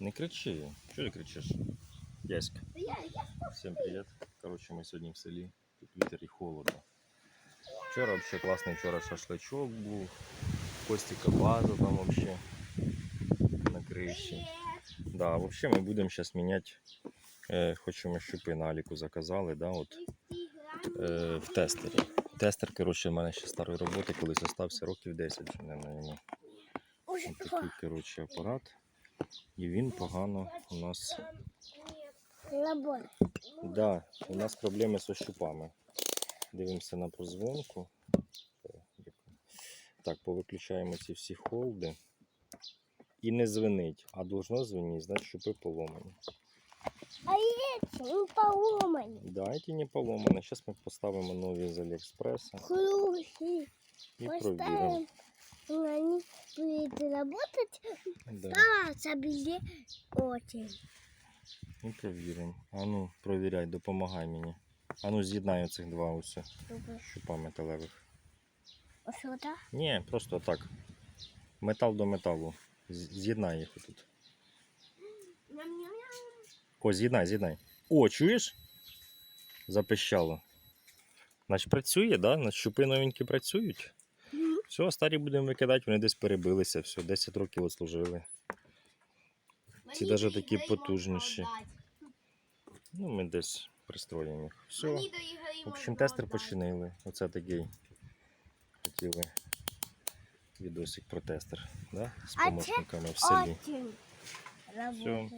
Не кричи. Чого ти кричиш? Яська. Я, я Всім привіт. Коротше, ми сьогодні в селі. Тут вітер і холодно. Вчора взагалі класний вчора шашличок був. Костіка база там взагалі на криші. Да, взагалі ми будемо зараз міняти. Е, хочемо щупи на Аліку заказали, да, от, е, в тестері. Тестер, коротше, в мене ще старої роботи, колись остався років 10 вже не на Ось такий, коротше, апарат. І він погано у нас. Да, у нас проблеми з щупами. Дивимося на прозвонку. Так, повиключаємо ці всі холди. І не звенить, а должно звеніть, значить щупи поломані. А эти не поломаны. Да, ці не поломані. Зараз ми поставимо нові з Аліекспреса Хрусти. і провіримо. Поставим. Они будут работать. Да, забили очень. і провіримо. А ну, провіряй, допомагай мені. А ну, з'єднай цих два ось щупа металевих. Что это? Ні, просто так. Метал до металу. З'єднай їх отут. О, з'єднай, з'єднай. О, чуєш? Запищало. Значить працює, да? Щупи новенькі працюють. Все, старі будемо викидати, вони десь перебилися, все, 10 років отслужили. Ці даже такі потужніші. Ну, ми десь пристроїмо їх. Все. В общем, тестер починили. Оце такий. Хотіли відосик про тестер, да? З помощниками в селі. Работает.